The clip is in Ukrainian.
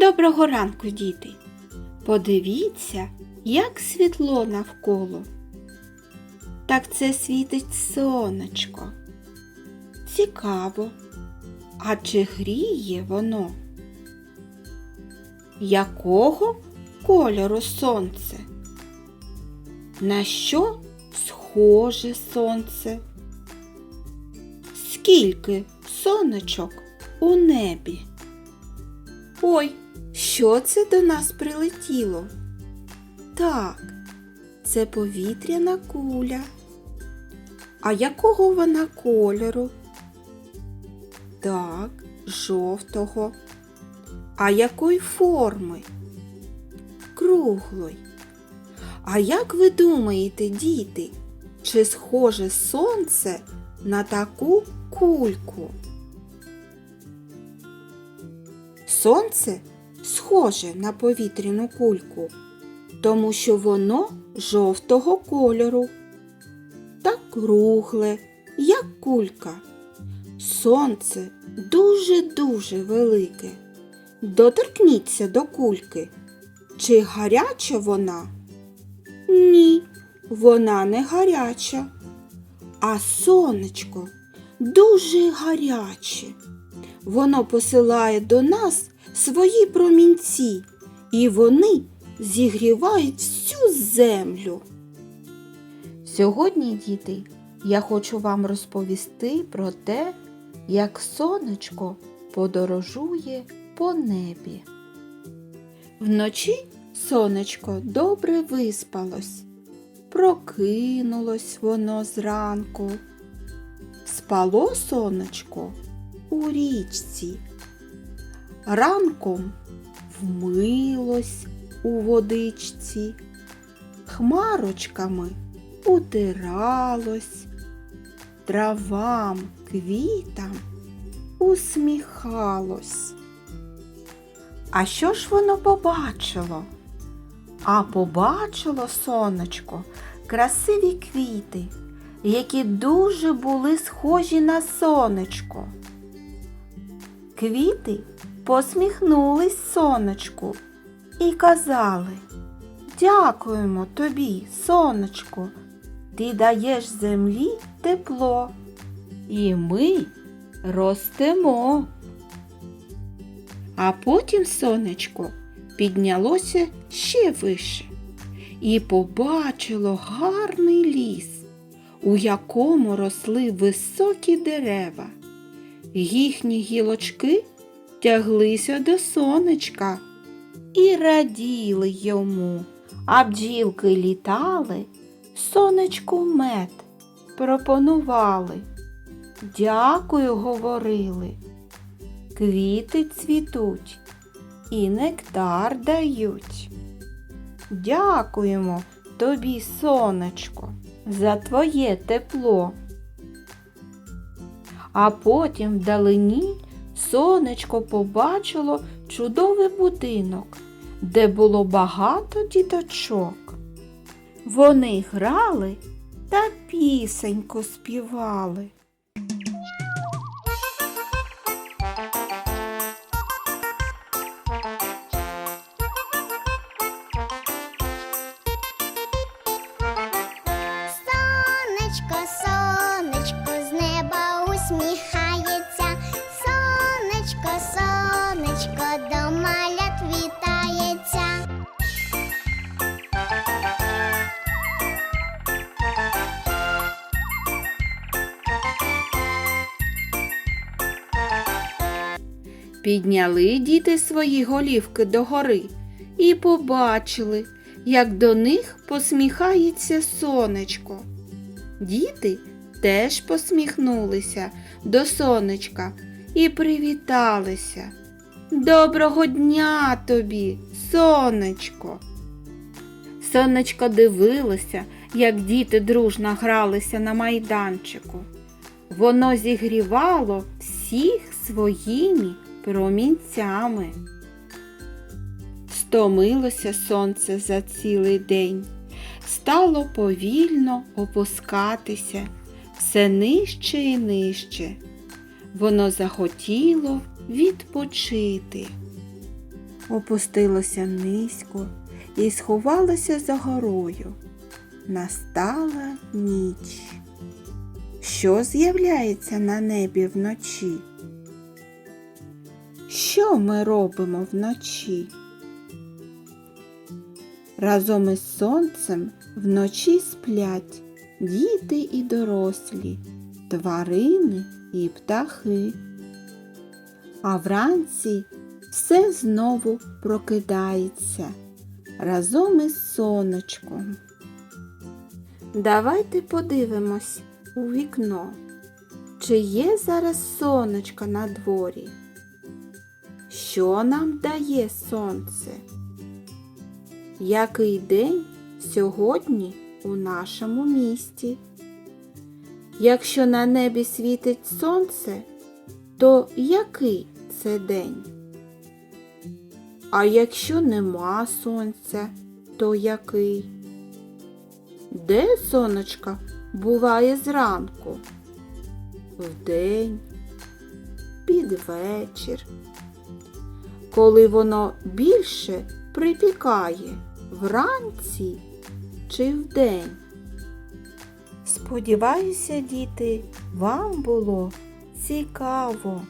Доброго ранку, діти! Подивіться, як світло навколо. Так це світить сонечко. Цікаво, а чи гріє воно? Якого кольору сонце? На що схоже сонце? Скільки сонечок у небі? Ой, що це до нас прилетіло? Так, це повітряна куля. А якого вона кольору? Так, жовтого. А якої форми? Круглої. А як ви думаєте, діти, чи схоже сонце на таку кульку? Сонце схоже на повітряну кульку, тому що воно жовтого кольору та кругле, як кулька. Сонце дуже-дуже велике. Доторкніться до кульки. Чи гаряча вона? Ні, вона не гаряча. А сонечко дуже гаряче. Воно посилає до нас свої промінці, і вони зігрівають всю землю. Сьогодні, діти, я хочу вам розповісти про те, як сонечко подорожує по небі. Вночі сонечко добре виспалось, прокинулось воно зранку. Спало сонечко у річці. Ранком вмилось у водичці, хмарочками утиралось, травам, квітам усміхалось. А що ж воно побачило? А побачило сонечко красиві квіти, які дуже були схожі на сонечко. Квіти посміхнулись сонечку і казали Дякуємо тобі, сонечко, ти даєш землі тепло, і ми ростемо. А потім сонечко піднялося ще вище і побачило гарний ліс, у якому росли високі дерева. Їхні гілочки тяглися до сонечка і раділи йому, а бджілки літали, сонечку мед пропонували. Дякую, говорили. Квіти цвітуть і нектар дають. Дякуємо тобі, сонечко, за твоє тепло. А потім вдалині сонечко побачило чудовий будинок, де було багато діточок. Вони грали та пісеньку співали. Сонечко, сонечко, Підняли діти свої голівки догори і побачили, як до них посміхається сонечко. Діти теж посміхнулися до сонечка і привіталися. Доброго дня тобі, сонечко! Сонечко дивилося, як діти дружно гралися на майданчику. Воно зігрівало всіх своїми промінцями. Стомилося сонце за цілий день, стало повільно опускатися все нижче і нижче. Воно захотіло відпочити. опустилося низько і сховалося за горою. Настала ніч. Що з'являється на небі вночі? Що ми робимо вночі? Разом із сонцем вночі сплять діти і дорослі, тварини і птахи. А вранці все знову прокидається разом із сонечком. Давайте подивимось у вікно, чи є зараз сонечко на дворі. Що нам дає сонце? Який день сьогодні у нашому місті? Якщо на небі світить сонце, то який це день? А якщо нема сонця, то який? Де сонечко буває зранку? Вдень, під вечір. Коли воно більше припікає вранці чи вдень? Сподіваюся, діти, вам було цікаво.